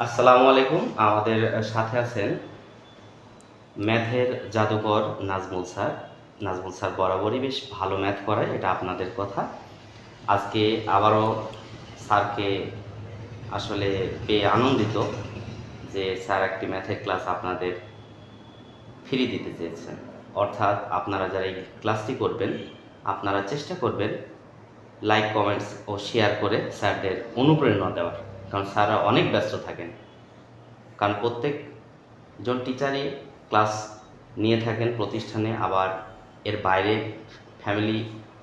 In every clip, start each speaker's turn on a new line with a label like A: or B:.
A: আসসালামু আলাইকুম। আমাদের সাথে আছেন ম্যাথের জাদুকর নাজমুল স্যার। নাজমুল স্যার বরাবরই বেশ ভালো ম্যাথ করায় এটা আপনাদের কথা। আজকে আবারও স্যারকে আসলে পেয়ে আনন্দিত যে স্যার একটি ম্যাথের ক্লাস আপনাদের ফ্রি দিতে চেয়েছেন। অর্থাৎ আপনারা যারা এই ক্লাসটি করবেন, আপনারা চেষ্টা করবেন লাইক, কমেন্টস ও শেয়ার করে স্যারদের অনুপ্রেরণা দেওয়ার। কারণ স্যাররা অনেক ব্যস্ত থাকেন। কারণ প্রত্যেকজন টিচারই ক্লাস নিয়ে থাকেন, প্রতিষ্ঠানে আবার এর বাইরে ফ্যামিলি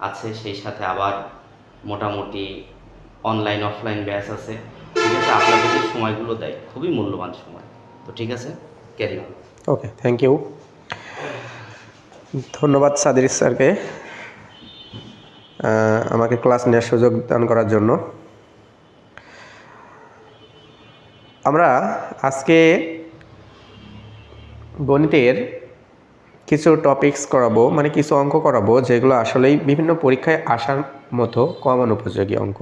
A: আছে, সেই সাথে আবার মোটামুটি অনলাইন অফলাইন ব্যাচ আছে। ঠিক আছে, আপনাদের যে সময়গুলো দেয়, খুবই মূল্যবান সময়। তো ঠিক আছে carry on
B: okay thank you ধন্যবাদ সাদির স্যারকে আমাকে ক্লাস নেওয়ার সুযোগ দান করার জন্য। আমরা আজকে গণিতের কিছু টপিকস করাবো মানে কিছু অঙ্ক করাবো, যেগুলো আসলেই বিভিন্ন পরীক্ষায় আসার মতো কমন উপযোগী অঙ্ক।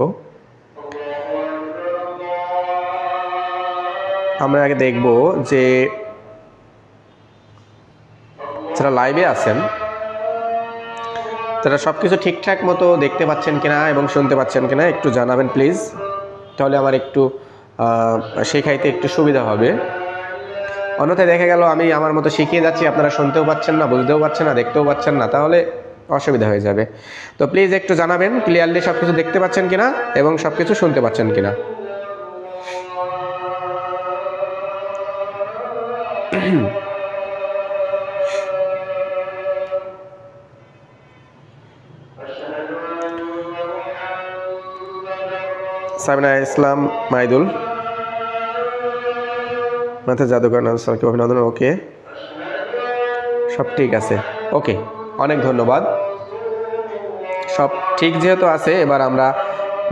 B: আমরা আগে দেখব যে যারা লাইভে আছেন, তারা সব কিছু ঠিকঠাক মতো দেখতে পাচ্ছেন কিনা এবং শুনতে পাচ্ছেন কিনা একটু জানাবেন প্লিজ তাহলে আমার একটু শেখাইতে একটু সুবিধা হবে। অন্যথায় দেখা গেল আমি আমার মতো শিখিয়ে যাচ্ছি, আপনারা শুনতেও পাচ্ছেন না, বুঝতেও পাচ্ছেন না, দেখতেও পাচ্ছেন না, তাহলে অসুবিধা হয়ে যাবে। তো প্লিজ একটু জানাবেন ক্লিয়ারলি সব কিছু দেখতে পাচ্ছেন কিনা এবং সব কিছু শুনতে পাচ্ছেন কিনা। সাবিনা ইসলাম মাইদুল। মাথা জাদুকর নাম স্যারকে অভিনন্দন, ওকে। সব ঠিক আছে, ওকে, অনেক ধন্যবাদ। সব ঠিক যেহেতু আছে, এবার আমরা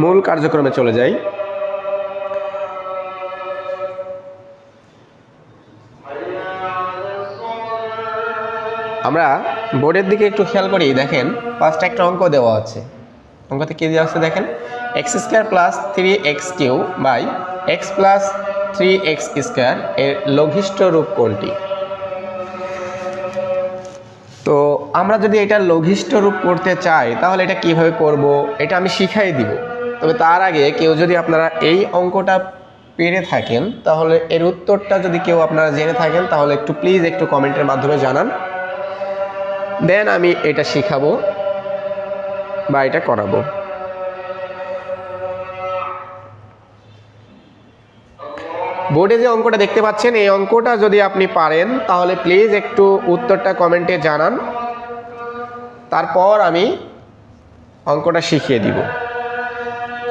B: মূল কার্যক্রমে চলে যাই। আমরা বোর্ডের দিকে একটু খেয়াল করি, দেখেন পাঁচটা একটা অঙ্ক দেওয়া আছে। অঙ্কতে কী দেওয়া আছে দেখেন? X square plus three x cube by x plus three x square এর লঘিষ্ঠ রূপ কোনটি? তো আমরা যদি এটা লঘিষ্ঠ রূপ করতে চাই, তাহলে এটা কীভাবে করব? এটা আমি শিখাই দিব। তবে তার আগে কেউ যদি আপনারা এই অঙ্কটা পেরে থাকেন, তাহলে এর উত্তরটা যদি কেউ আপনারা জেনে থাকেন, তাহলে একটু প্লিজ একটু কমেন্টের মাধ্যমে জানান। দেন আমি এটা শিখাবো। বা এটা করাবো। বোর্ডে যে অঙ্কটা দেখতে পাচ্ছেন, এই অঙ্কটা যদি আপনি পারেন, তাহলে প্লিজ একটু উত্তরটা কমেন্টে জানান। তারপর আমি অঙ্কটা শিখিয়ে দিব।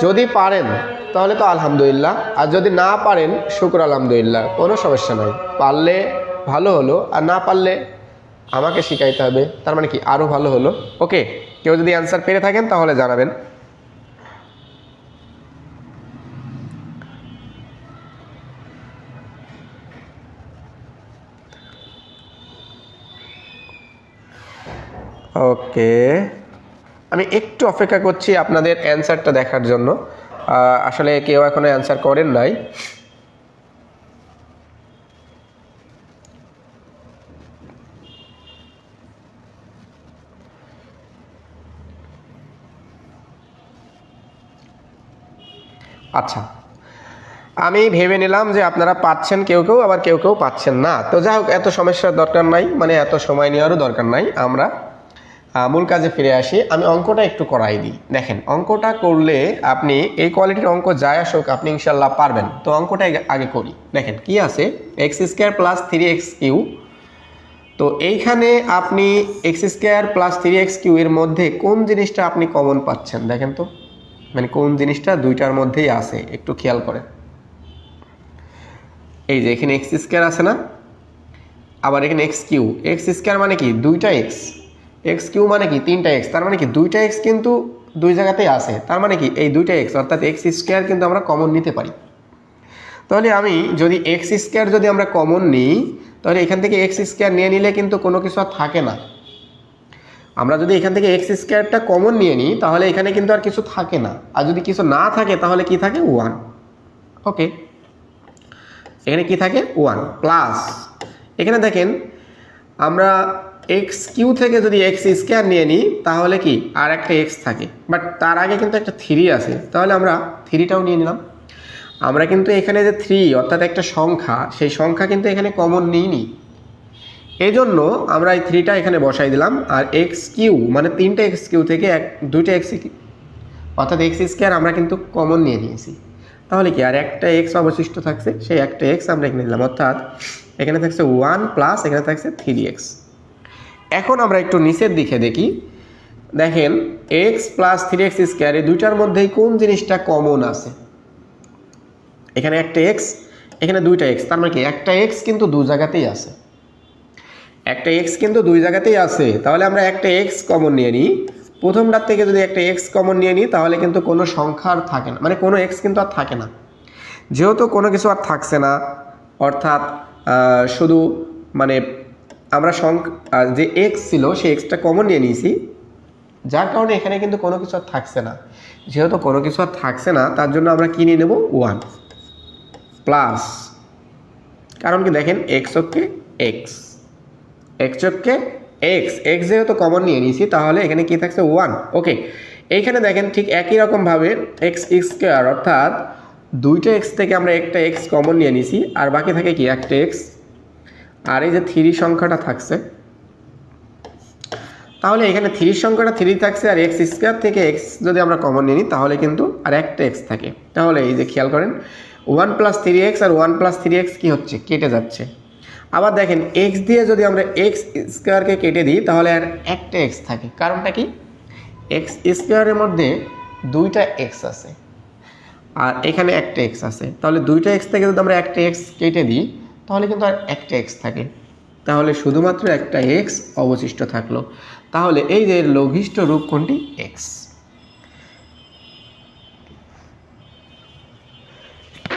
B: যদি পারেন, তাহলে তো আলহামদুলিল্লাহ। আর যদি না পারেন, শুক্র আলহামদুলিল্লাহ, কোনো সমস্যা নাই। পারলে ভালো হলো, আর না পারলে আমাকে শিখাইতে হবে। তার মানে কি আরও ভালো হলো। ওকে কেউ যদি অ্যান্সার পেরে থাকেন তাহলে জানাবেন। ওকে আমি একটু অপেক্ষা করছি আপনাদের অ্যান্সারটা দেখার জন্য। আসলে কেউ এখনও অ্যান্সার করেন নাই। আচ্ছা। আমি ভেবে নিলাম যে আপনারা পাচ্ছেন কেউ কেউ, আবার কেউ কেউ পাচ্ছেন না। তো যাই হোক, এত সমস্যার দরকার নাই মানে এত সময় নেওয়ারও দরকার নাই। আমরা মূল কাজে ফিরে আসি। আমি অঙ্কটা একটু করাই দিই। দেখেন, অঙ্কটা করলে আপনি এই কোয়ালিটির অঙ্ক যাই আসুক, আপনি ইনশাল্লাহ পারবেন। তো অঙ্কটা আগে করি। দেখেন, কি আছে? X square plus three x cube তো এইখানে আপনি x square plus three x cube এর মধ্যে কোন জিনিসটা আপনি কমন পাচ্ছেন? দেখেন তো। মানে কোন জিনিসটা দুইটার মধ্যেই আছে, একটু খেয়াল করে। এই যে এখানে এক্স স্কোয়ার আছে না, আবার এখানে এক্স কিউ এক্স স্কোয়ার মানে কি? দুইটা এক্স এক্স কিউ মানে কি? তিনটা এক্স তার মানে কি? দুইটা এক্স কিন্তু দুই জায়গাতেই আছে। তার মানে কি? এই দুইটা এক্স অর্থাৎ এক্স স্কোয়ার কিন্তু আমরা কমন নিতে পারি। তাহলে আমি যদি এক্স স্কোয়ার যদি আমরা কমন নিই, তাহলে এখান থেকে এক্স স্কোয়ার নিয়ে নিলে কিন্তু কোনো কিছু আর থাকে না। আমরা যদি এখান থেকে এক্স স্কোয়ারটা কমন নিয়ে নিই, তাহলে এখানে কিন্তু আর কিছু থাকে না। আর যদি কিছু না থাকে, তাহলে কি থাকে? ওয়ান ওকে এখানে কি থাকে? ওয়ান প্লাস এখানে দেখেন, আমরা এক্স কিউ থেকে যদি এক্স স্কোয়ার নিয়ে নিই, তাহলে কি? আর একটা এক্স থাকে। বাট তার আগে কিন্তু একটা থ্রি আছে। তাহলে আমরা থ্রিটাও নিয়ে নিলাম। আমরা কিন্তু এখানে যে থ্রি অর্থাৎ একটা সংখ্যা, সেই সংখ্যা কিন্তু এখানে কমন নিইনি এই জন্য আমরা এই থ্রিটা এখানে বসাই দিলাম, আর এক্স কিউ মানে তিনটে এক্স কিউ থেকে এক, দুইটা এক্স অর্থাৎ এক্স স্কোয়ার আমরা কিন্তু কমন নিয়ে নিয়েছি। তাহলে কি, আর একটা এক্স অবশিষ্ট থাকছে, সেই একটা এক্স আমরা এখানে নিলাম অর্থাৎ এখানে থাকছে ওয়ান প্লাস এখানে থাকছে থ্রি এক্স এখন আমরা একটু নিচের দিকে দেখি। দেখেন x plus three x square, এই দুইটার মধ্যেই কোন জিনিসটা কমন আছে? এখানে একটা এক্স এখানে দুইটা এক্স তার মানে কি, একটা এক্স কিন্তু দু জায়গাতেই আছে। একটা এক্স কিন্তু দুই জায়গাতেই আছে। তাহলে আমরা একটা এক্স কমন নিয়ে নিই। প্রথমটার থেকে যদি একটা এক্স কমন নিয়ে নিই, তাহলে কিন্তু কোনো সংখ্যা আর থাকে না। মানে কোনো এক্স কিন্তু আর থাকে না। যেহেতু কোনো কিছু আর থাকছে না, অর্থাৎ শুধু মানে আমরা সংখ্যা যে এক্স ছিল, সেই এক্সটা কমন নিয়ে নিয়েছি। যার কারণে এখানে কিন্তু কোনো কিছু আর থাকছে না। যেহেতু কোনো কিছু আর থাকছে না, তার জন্য আমরা কি নিয়ে নেব? ওয়ান প্লাস কারণ কি দেখেন এক্স হচ্ছে এক্স এক্স হচ্ছে এক্স এক্স যেহেতু কমন নিয়ে নিয়েছি, তাহলে এখানে কি থাকছে? ওয়ান ওকে এইখানে দেখেন ঠিক একই রকমভাবে এক্স স্কোয়ার অর্থাৎ দুইটা এক্স থেকে আমরা একটা এক্স কমন নিয়ে নিয়েছি আর বাকি থাকে কি? একটা এক্স আর এই যে থ্রি সংখ্যাটা থাকছে, তাহলে এখানে থ্রি সংখ্যাটা থ্রি থাকছে, আর এক্স স্কোয়ার থেকে এক্স যদি আমরা কমন নিয়ে নিই, তাহলে কিন্তু আর একটা এক্স থাকে। তাহলে এই যে খেয়াল করেন ওয়ান প্লাস থ্রি এক্স আর ওয়ান প্লাস থ্রি এক্স কী হচ্ছে? কেটে যাচ্ছে। আবার দেখেন এক্স দিয়ে যদি আমরা এক্স স্কোয়ারকে কেটে দিই, তাহলে আর একটা এক্স থাকে। কারণটা কি? এক্স স্কোয়ারের মধ্যে দুইটা এক্স আছে, আর এখানে একটা এক্স আছে। তাহলে দুইটা এক্স থেকে যদি আমরা একটা এক্স কেটে দিই, তাহলে কিন্তু আর একটা এক্স থাকে। তাহলে শুধুমাত্র একটা এক্স অবশিষ্ট থাকল। তাহলে এই যে লঘিষ্ঠ রূপ কোনটি? এক্স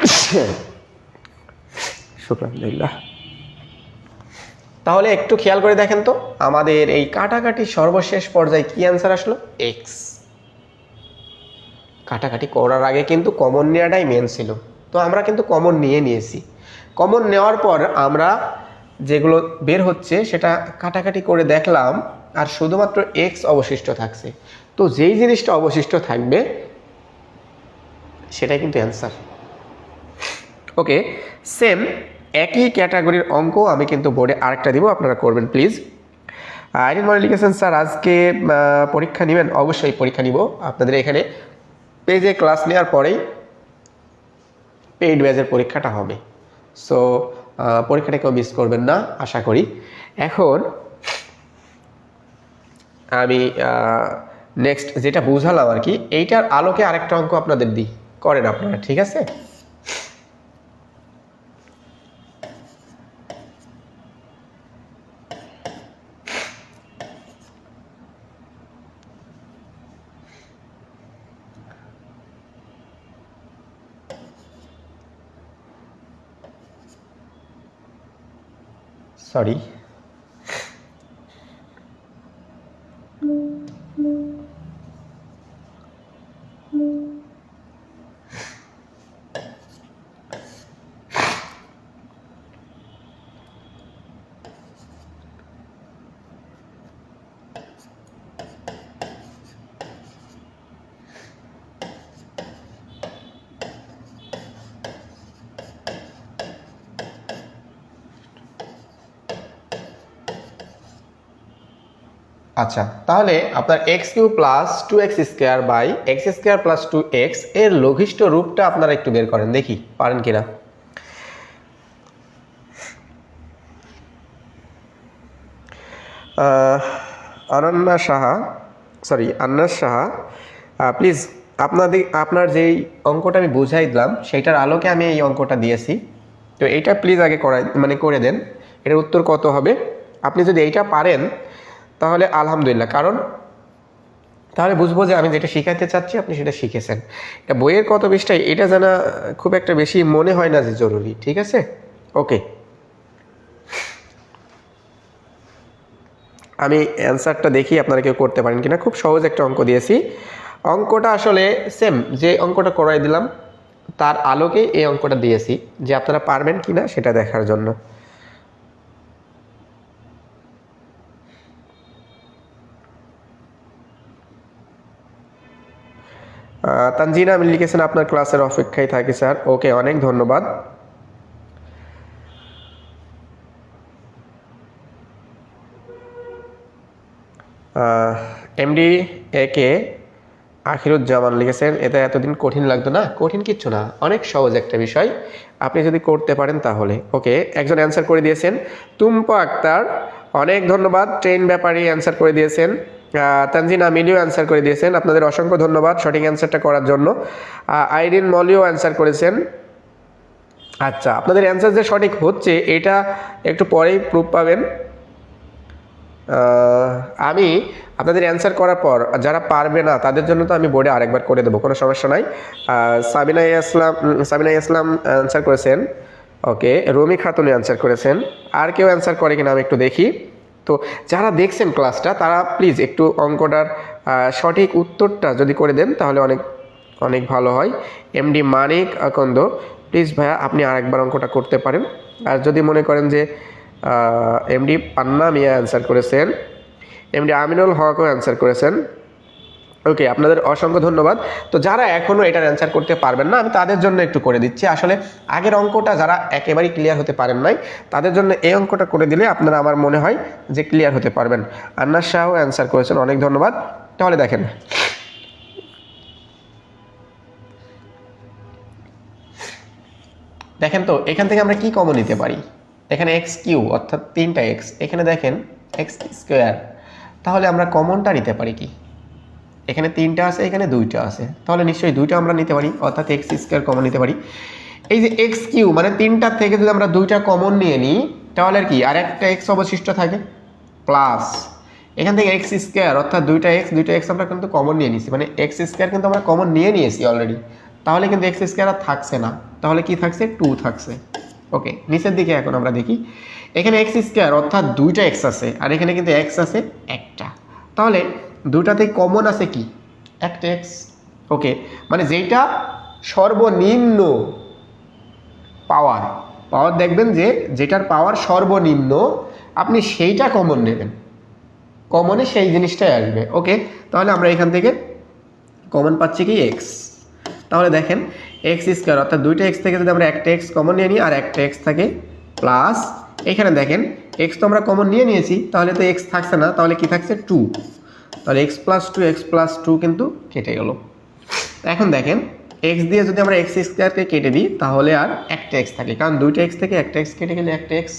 B: শুক্রান্দিল্লাহ তাহলে একটু খেয়াল করে দেখেন তো, আমাদের এই কাটাকাটি সর্বশেষ পর্যায়ে কি অ্যান্সার আসলো? এক্স কাটাকাটি করার আগে কিন্তু কমন নেওয়াটাই মেন ছিল। তো আমরা কিন্তু কমন নিয়ে নিয়েছি। কমন নেওয়ার পর আমরা যেগুলো বের হচ্ছে সেটা কাটাকাটি করে দেখলাম, আর শুধুমাত্র এক্স অবশিষ্ট থাকছে। তো যেই জিনিসটা অবশিষ্ট থাকবে, সেটাই কিন্তু অ্যান্সার ওকে সেম একই ক্যাটাগরির অঙ্ক আমি কিন্তু বোর্ডে আরেকটা দিব, আপনারা করবেন প্লিজ আইরিন মনে লিখেছেন স্যার আজকে পরীক্ষা নেবেন, অবশ্যই পরীক্ষা নিব। আপনাদের এখানে পেজে ক্লাস নেওয়ার পরেই পেইড ব্যাচের পরীক্ষাটা হবে। সো পরীক্ষাটা কেউ মিস করবেন না, আশা করি। এখন আমি নেক্সট যেটা বুঝালাম আর কি, এইটার আলোকে আরেকটা অঙ্ক আপনাদের দিই। করেন আপনারা, ঠিক আছে? সরি আচ্ছা তাহলে আপনার x cube plus two x square by x square plus two এক্সের লঘিষ্ঠ রূপটা আপনারা একটু বের করেন, দেখি, পারেন কিনা। অনন্যা সাহা সরি আন্নাস সাহা প্লিজ আপনাদের, আপনার যেই অঙ্কটা আমি বুঝাই দিলাম, সেইটার আলোকে আমি এই অঙ্কটা দিয়েছি। তো এইটা প্লিজ আগে করাই মানে করে দেন, এটার উত্তর কত হবে? আপনি যদি এইটা পারেন তাহলে আলহামদুলিল্লাহ, কারণ তাহলে বুঝব যে আমি যেটা শিখাইতে চাচ্ছি, আপনি সেটা শিখেছেন। এটা বইয়ের কত বিষয়টাই এটা জানা খুব একটা বেশি মনে হয় না যে জরুরি, ঠিক আছে? ওকে। আমি অ্যান্সারটা দেখি আপনারা কেউ করতে পারেন কিনা, খুব সহজ একটা অঙ্ক দিয়েছি। অঙ্কটা আসলে সেম, যে অঙ্কটা করাই দিলাম, তার আলোকে এই অঙ্কটা দিয়েছি, যে আপনারা পারবেন কি না সেটা দেখার জন্য। তানজিনা আমি লিখেছেন, আপনার ক্লাসের অপেক্ষায় থাকি, স্যার। ওকে, অনেক ধন্যবাদ। এমডি এ কে আখিরুজ্জামান লিখেছেন, এটা এতদিন কঠিন লাগতো না? কঠিন কিচ্ছু না, অনেক সহজ একটা বিষয়। আপনি যদি করতে পারেন তাহলে। ওকে, একজন অ্যান্সার করে দিয়েছেন। তুম্পা আক্তার, অনেক ধন্যবাদ। ট্রেন ব্যাপারী অ্যান্সার করে দিয়েছেন। তানজিনা মিলিও অ্যান্সার করে দিয়েছেন। আপনাদের অসংখ্য ধন্যবাদ সঠিক অ্যান্সারটা করার জন্য। আইরিন মলিও অ্যান্সার করেছেন। আচ্ছা আপনাদের অ্যান্সার যে সঠিক হচ্ছে, এটা একটু পরেই প্রুফ পাবেন। আমি আপনাদের অ্যান্সার করার পর যারা পারবে না, তাদের জন্য তো আমি বোর্ডে আরেকবার করে দেবো, কোনো সমস্যা নাই। সাবিনা ইসলাম সাবিনা ইসলাম অ্যান্সার করেছেন। ওকে রমি খাতুনি অ্যান্সার করেছেন। আর কেউ অ্যান্সার করে কিনা আমি একটু দেখি। তো যারা দেখছেন ক্লাসটা, তারা প্লিজ একটু অঙ্কটার সঠিক উত্তরটা যদি করে দেন, তাহলে অনেক অনেক ভালো হয়। এমডি মানিক আকন্দ প্লিজ ভাইয়া আপনি আরেকবার অঙ্কটা করতে পারেন। আর যদি মনে করেন যে এমডি পান্না মিয়া অ্যান্সার করেছেন এমডি আমিনুল হকও অ্যান্সার করেছেন ওকে আপনাদের অসংখ্য ধন্যবাদ। তো যারা এখনও এটার অ্যান্সার করতে পারবেন না, আমি তাদের জন্য একটু করে দিচ্ছি। আসলে আগের অঙ্কটা যারা একেবারেই ক্লিয়ার হতে পারেন নাই, তাদের জন্য এই অঙ্কটা করে দিলে আপনারা আমার মনে হয় যে ক্লিয়ার হতে পারবেন। আন্নার শাহও অ্যান্সার করেছেন, অনেক ধন্যবাদ। তাহলে দেখেন। দেখেন তো, এখান থেকে আমরা কি কমন নিতে পারি? এখানে এক্স কিউ, অর্থাৎ তিনটা এক্স এখানে দেখেন এক্স স্কোয়ার তাহলে আমরা কমনটা নিতে পারি কি? এখানে তিনটা আছে, এখানে দুইটা আছে। তাহলে নিশ্চয়ই দুইটা আমরা নিতে পারি, অর্থাৎ এক্স স্কোয়ার কমন নিতে পারি। এই যে এক্স কিউ মানে তিনটার থেকে যদি আমরা দুইটা কমন নিয়ে নিই, তাহলে আর কি? আর একটা এক্স অবশিষ্ট থাকে প্লাস এখান থেকে এক্স স্কোয়ার অর্থাৎ দুইটা এক্স দুইটা এক্স আমরা কিন্তু কমন নিয়ে নিয়েছি মানে এক্স স্কোয়ার কিন্তু আমরা কমন নিয়ে নিয়েছি অলরেডি তাহলে কিন্তু এক্স স্কোয়ার আর থাকছে না। তাহলে কি থাকছে? টু থাকছে। ওকে নিচের দিকে এখন আমরা দেখি। এখানে এক্স স্কোয়ার অর্থাৎ দুইটা এক্স আছে, আর এখানে কিন্তু এক্স আছে একটা। তাহলে দুটাতে কমন আছে কি? একটা এক্স ওকে মানে যেটা সর্বনিম্ন পাওয়ার পাওয়ার দেখবেন যে যেটার পাওয়ার সর্বনিম্ন আপনি সেইটা কমন নেবেন। কমনে সেই জিনিসটাই আসবে। ওকে তাহলে আমরা এখান থেকে কমন পাচ্ছি কি এক্স তাহলে দেখেন এক্স স্কোয়ার অর্থাৎ দুইটা এক্স থেকে যদি আমরা একটা এক্স কমন নিয়ে নিই আর একটা এক্স থাকে প্লাস এখানে দেখেন এক্স তো আমরা কমন নিয়ে নিয়েছি তাহলে তো এক্স থাকছে না তাহলে কি থাকছে? টু তাহলে x plus two x plus two কিন্তু কেটে গেল। এখন দেখেন এক্স দিয়ে যদি আমরা এক্স স্কোয়ারকে কেটে দিই, তাহলে আর একটা এক্স থাকে। কারণ দুইটা এক্স থেকে একটা এক্স কেটে গেলে একটা এক্স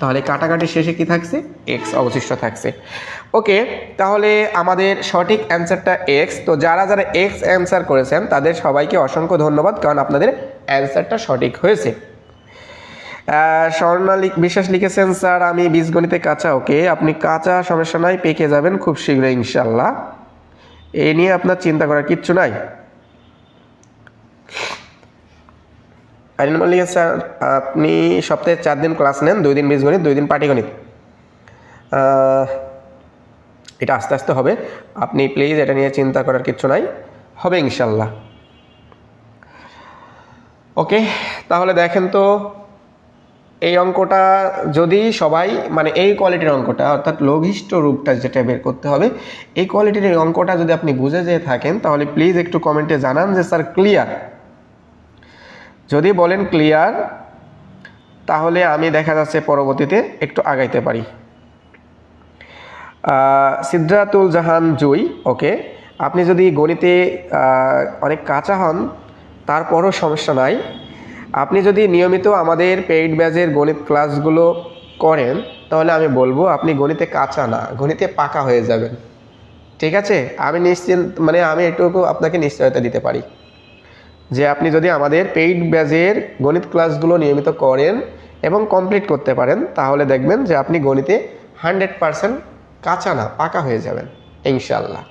B: তাহলে কাটাকাটি শেষে কি থাকছে? এক্স অবশিষ্ট থাকছে। ওকে, তাহলে আমাদের সঠিক অ্যান্সারটা এক্স তো যারা যারা এক্স অ্যান্সার করেছেন, তাদের সবাইকে অসংখ্য ধন্যবাদ, কারণ আপনাদের অ্যান্সারটা সঠিক হয়েছে। স্বর্ণা লিখ- বিশ্বাস লিখেছেন, স্যার, আমি বীজগণিতে কাঁচা, ওকে? আপনি কাঁচা সমস্যা নাই, পেকে যাবেন খুব শীঘ্রই, ইনশাল্লাহ। এ নিয়ে আপনার চিন্তা করার কিচ্ছু নাই। স্যার, আপনি সপ্তাহে চার দিন ক্লাস নেন, দুই দিন বীজগণিত, দুই দিন পাটিগণিত। এটা আস্তে আস্তে হবে। আপনি প্লিজ এটা নিয়ে চিন্তা করার কিচ্ছু নাই। হবে ইনশাল্লাহ। ওকে, তাহলে দেখেন তো এই অঙ্কটা যদি সবাই মানে এই কোয়ালিটির অঙ্কটা, অর্থাৎ লঘিষ্ঠ রূপটা যেটা বের করতে হবে, এই কোয়ালিটির এই অঙ্কটা যদি আপনি বুঝে যেয়ে থাকেন, তাহলে প্লিজ একটু কমেন্টে জানান যে, স্যার ক্লিয়ার যদি বলেন ক্লিয়ার তাহলে আমি দেখা যাচ্ছে পরবর্তীতে একটু আগাইতে পারি। সিদ্ধাতুল জাহান জুই, ওকে? আপনি যদি গণিতে অনেক কাঁচা হন, তারপরও সমস্যা নাই। আপনি যদি নিয়মিত আমাদের পেইড ব্যাচের গণিত ক্লাসগুলো করেন, তাহলে আমি বলব আপনি গণিতে কাঁচা না, গণিতে পাকা হয়ে যাবেন। ঠিক আছে? আমি নিশ্চিন্ত মানে আমি এটুকু আপনাকে নিশ্চয়তা দিতে পারি। যে আপনি যদি আমাদের পেইড ব্যাচের গণিত ক্লাসগুলো নিয়মিত করেন এবং কমপ্লিট করতে পারেন, তাহলে দেখবেন যে আপনি গণিতে হান্ড্রেড পারসেন্ট কাঁচা না, পাকা হয়ে যাবেন ইনশাল্লাহ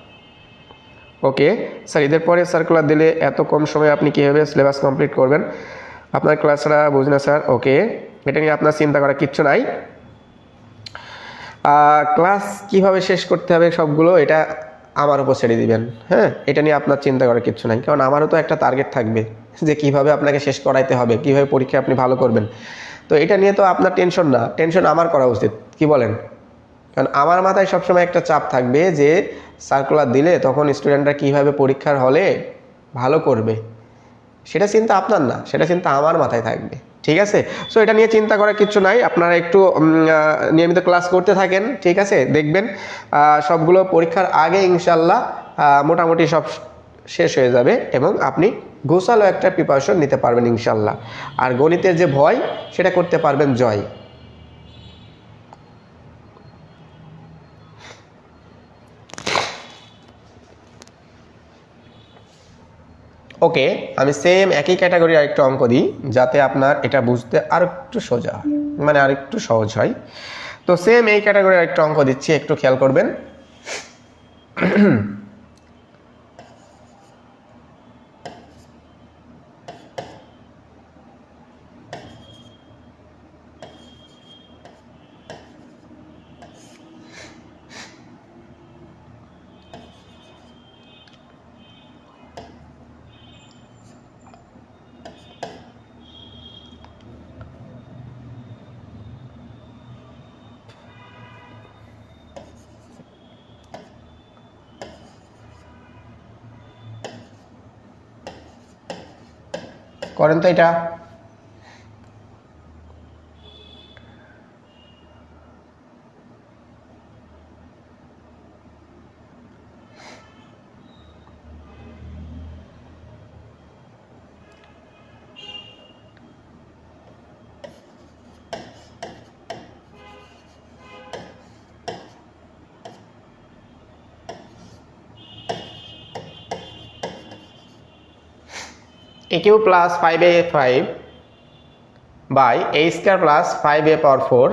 B: ওকে স্যার ঈদের পরে সার্কুলার দিলে এত কম সময়ে আপনি কীভাবে সিলেবাস কমপ্লিট করবেন? আপনার ক্লাসরা বুঝ না, স্যার। ওকে, এটা নিয়ে আপনার চিন্তা করার কিচ্ছু নাই। ক্লাস কীভাবে শেষ করতে হবে সবগুলো, এটা আমার উপর ছেড়ে দিবেন। হ্যাঁ এটা নিয়ে আপনার চিন্তা করার কিচ্ছু নাই। কারণ আমারও তো একটা টার্গেট থাকবে যে কীভাবে আপনাকে শেষ করাইতে হবে, কীভাবে পরীক্ষা আপনি ভালো করবেন। তো এটা নিয়ে তো আপনার টেনশন না। টেনশন আমার করা উচিত, কি বলেন? কারণ আমার মাথায় সবসময় একটা চাপ থাকবে যে সার্কুলার দিলে তখন স্টুডেন্টরা কীভাবে পরীক্ষার হলে ভালো করবে। সেটা চিন্তা আপনার না, সেটা চিন্তা আমার মাথায় থাকবে, ঠিক আছে? সো এটা নিয়ে চিন্তা করার কিছু নাই, আপনারা একটু নিয়মিত ক্লাস করতে থাকেন, ঠিক আছে? দেখবেন সবগুলো পরীক্ষার আগে ইনশাল্লাহ মোটামুটি সব শেষ হয়ে যাবে এবং আপনি গোসালো একটা প্রিপারেশন নিতে পারবেন ইনশাল্লাহ আর গণিতের যে ভয়, সেটা করতে পারবেন জয়। ওকে আমি সেম একই ক্যাটাগরির আরেকটা অঙ্ক দিই, যাতে আপনার এটা বুঝতে আর একটু সোজা হয় মানে আর একটু সহজ হয়। তো সেম এই ক্যাটাগরির আরেকটা অঙ্ক দিচ্ছি, একটু খেয়াল করবেন। করেন তো এটা? A cube plus five a five by a square plus five a power four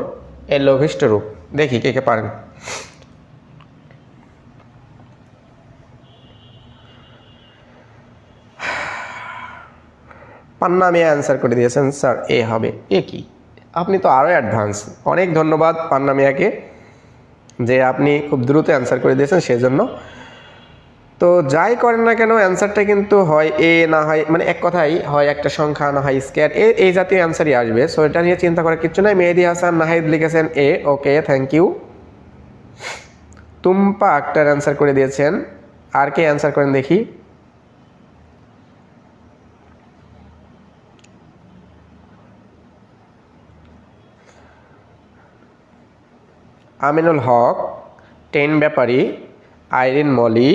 B: এর লঘিষ্ঠ রূপ। দেখি কে কে পারেন। পান্না মিয়া অ্যান্সার করে দিয়েছেন স্যার এ হবে। এ কি? আপনি তো আরও অ্যাডভান্স অনেক ধন্যবাদ পান্না মিয়াকে, যে আপনি খুব দ্রুত অ্যান্সার করে দিয়েছেন, সেজন্য তো যাই করেন না কেন অ্যান্সারটা কিন্তু হয় এ না হয় মানে এক কথাই হয় একটা সংখ্যা, না হয় স্কোয়ার এ, এই জাতীয় অ্যান্সারই আসবে। সো এটা নিয়ে চিন্তা করার কিছু নাই। মেহেদি হাসান, নাহিদ লিখেছেন a okay thank you Tumpa Akter answer করে দিয়েছেন। আর কে অ্যান্সার করেন দেখি? আমিনুল হক, টেন ব্যাপারী, আইরিন মলি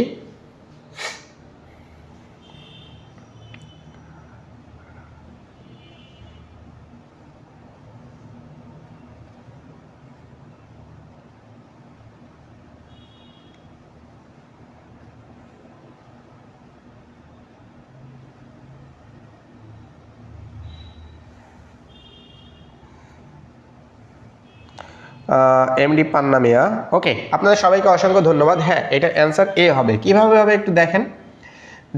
B: এমডি পান্না মিয়া। ওকে আপনাদের সবাইকে অসংখ্য ধন্যবাদ। হ্যাঁ এটার অ্যান্সার এ হবে। কীভাবে হবে একটু দেখেন।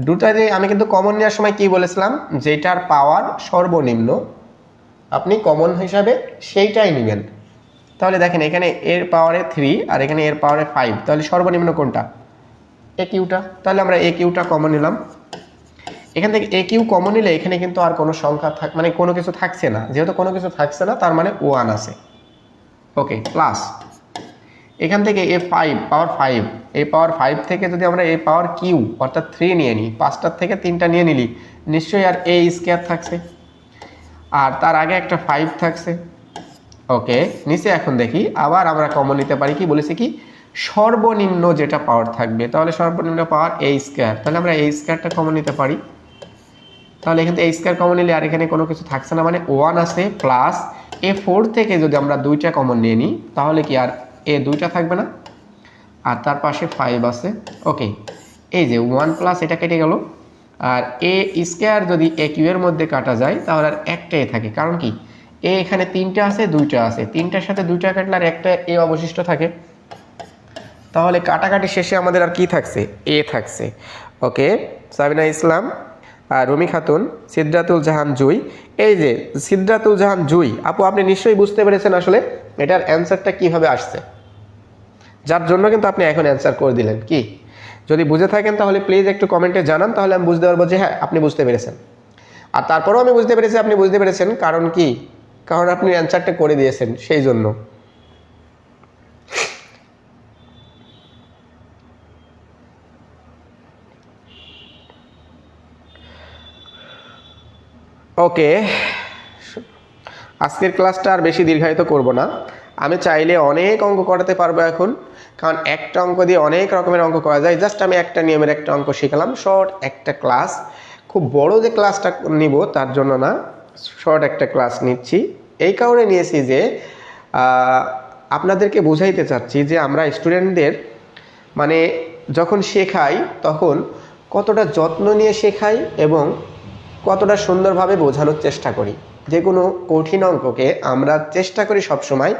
B: দুটারে আমি কিন্তু কমন নেওয়ার সময় কি বলেছিলাম? যেটার পাওয়ার সর্বনিম্ন আপনি কমন হিসাবে সেইটাই নেবেন। তাহলে দেখেন এখানে এর পাওয়ারে থ্রি আর এখানে এর পাওয়ারে ফাইভ তাহলে সর্বনিম্ন কোনটা? এ কিউটা তাহলে আমরা এ কিউটা কমন নিলাম। এখান থেকে এ কিউ কমন নিলে এখানে কিন্তু আর কোনো সংখ্যা থাক মানে কোনো কিছু থাকছে না। যেহেতু কোনো কিছু থাকছে না তার মানে ওয়ান আছে। ওকে প্লাস এখান থেকে এ ফাইভ পাওয়ার ফাইভ এই পাওয়ার ফাইভ থেকে যদি আমরা এই পাওয়ার কিউ অর্থাৎ থ্রি নিয়ে নিই, পাঁচটার থেকে তিনটা নিয়ে নিলি, নিশ্চয়ই আর এ স্কোয়ার থাকছে। আর তার আগে একটা ফাইভ থাকছে। ওকে নিচে এখন দেখি, আবার আমরা কমন নিতে পারি কি? বলেছি কি? সর্বনিম্ন যেটা পাওয়ার থাকবে, তাহলে সর্বনিম্ন পাওয়ার এ স্কোয়ার তাহলে আমরা এই স্কোয়ারটা কমন নিতে পারি। তাহলে এখান থেকে এই স্কোয়ার কমন নিলে আর এখানে কোনো কিছু থাকছে না। মানে ওয়ান আছে প্লাস এ ফোর থেকে যদি আমরা দুইটা কমন নিয়ে নিই, তাহলে কি আর এ দুইটা থাকবে না? আর তার পাশে ফাইভ আছে। ওকে এই যে ওয়ান প্লাস এটা কেটে গেল। আর এ স্কোয়ার যদি এ কিউ এর মধ্যে কাটা যায়, তাহলে আর একটা এ থাকে। কারণ কি? এ এখানে তিনটা আছে, দুইটা আছে। তিনটার সাথে দুইটা কাটলে আর একটা এ অবশিষ্ট থাকে। তাহলে কাটাকাটি শেষে আমাদের আর কি থাকছে? এ থাকছে। ওকে সাবিনা ইসলাম রুমি খাতুন সিদ্ধাতুল জাহান জুই। এই যে সিদ্ধাতুল জাহান জুই, আপু, আপনি নিশ্চয়ই বুঝতে পেরেছেন আসলে এটার অ্যান্সারটা কীভাবে আসছে। যার জন্য কিন্তু আপনি এখন অ্যান্সার করে দিলেন, কি? যদি বুঝে থাকেন তাহলে প্লিজ একটু কমেন্টে জানান, তাহলে আমি বুঝতে পারব যে হ্যাঁ আপনি বুঝতে পেরেছেন। আর তারপরেও আমি বুঝতে পেরেছি, আপনি বুঝতে পেরেছেন, কারণ কি? কারণ আপনি অ্যান্সারটা করে দিয়েছেন, সেই জন্য। ওকে, আজকের ক্লাসটা আর বেশি দীর্ঘায়িত করব না। আমি চাইলে অনেক অঙ্ক করাতে পারব এখন, কারণ একটা অঙ্ক দিয়ে অনেক রকমের অঙ্ক করা যায়। জাস্ট আমি একটা নিয়মের একটা অঙ্ক শিখালাম শর্ট একটা ক্লাস খুব বড় যে ক্লাসটা নিব, তার জন্য না শর্ট একটা ক্লাস নিচ্ছি। এই কারণে নিয়েছি যে আপনাদেরকে বোঝাইতে চাচ্ছি যে আমরা স্টুডেন্টদের মানে যখন শেখাই, তখন কতটা যত্ন নিয়ে শেখাই এবং কতটা সুন্দরভাবে বোঝানোর চেষ্টা করি। যে কোনো কঠিন অঙ্ককে আমরা চেষ্টা করি সবসময়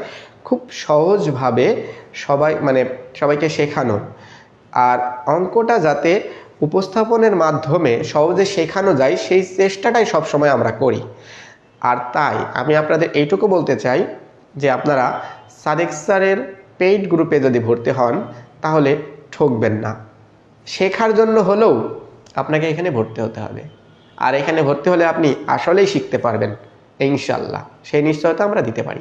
B: খুব সহজভাবে সবাই মানে সবাইকে শেখানোর আর অঙ্কটা যাতে উপস্থাপনের মাধ্যমে সহজে শেখানো যায়, সেই চেষ্টাটাই সবসময় আমরা করি। আর তাই আমি আপনাদের এইটুকু বলতে চাই যে আপনারা সাদেক স্যারের পেইড গ্রুপে যদি ভর্তি হন, তাহলে ঠকবেন না। শেখার জন্য হলেও আপনাকে এখানে ভর্তি হতে হবে। আর এখানে ভর্তি হলে আপনি আসলেই শিখতে পারবেন ইনশাল্লাহ সেই নিশ্চয়তা আমরা দিতে পারি।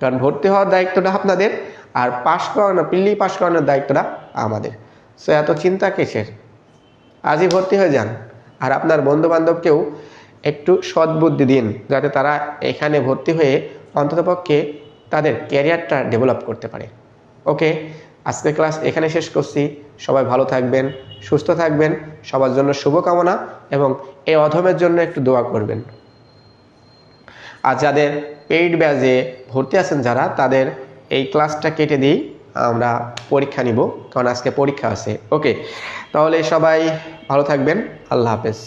B: কারণ ভর্তি হওয়ার দায়িত্বটা আপনাদের, আর পাশ করানো পিল্লি পাশ করানোর দায়িত্বটা আমাদের। সো এত চিন্তা কিসের? আজই ভর্তি হয়ে যান। আর আপনার বন্ধু বান্ধবকেও একটু সদ্বুদ্ধি দিন, যাতে তারা এখানে ভর্তি হয়ে অন্ততপক্ষে তাদের ক্যারিয়ারটা ডেভেলপ করতে পারে। ওকে, আজকের ক্লাস এখানে শেষ করছি। সবাই ভালো থাকবেন, সুস্থ থাকবেন, সবার জন্য শুভকামনা এবং এই অধমের জন্য একটু দোয়া করবেন। আর যাদের পেইড ব্যাজে ভর্তি আছেন যারা, তাদের এই ক্লাসটা কেটে দিই আমরা পরীক্ষা নিব, কারণ আজকে পরীক্ষা আছে। ওকে তাহলে সবাই ভালো থাকবেন, আল্লাহ হাফেজ।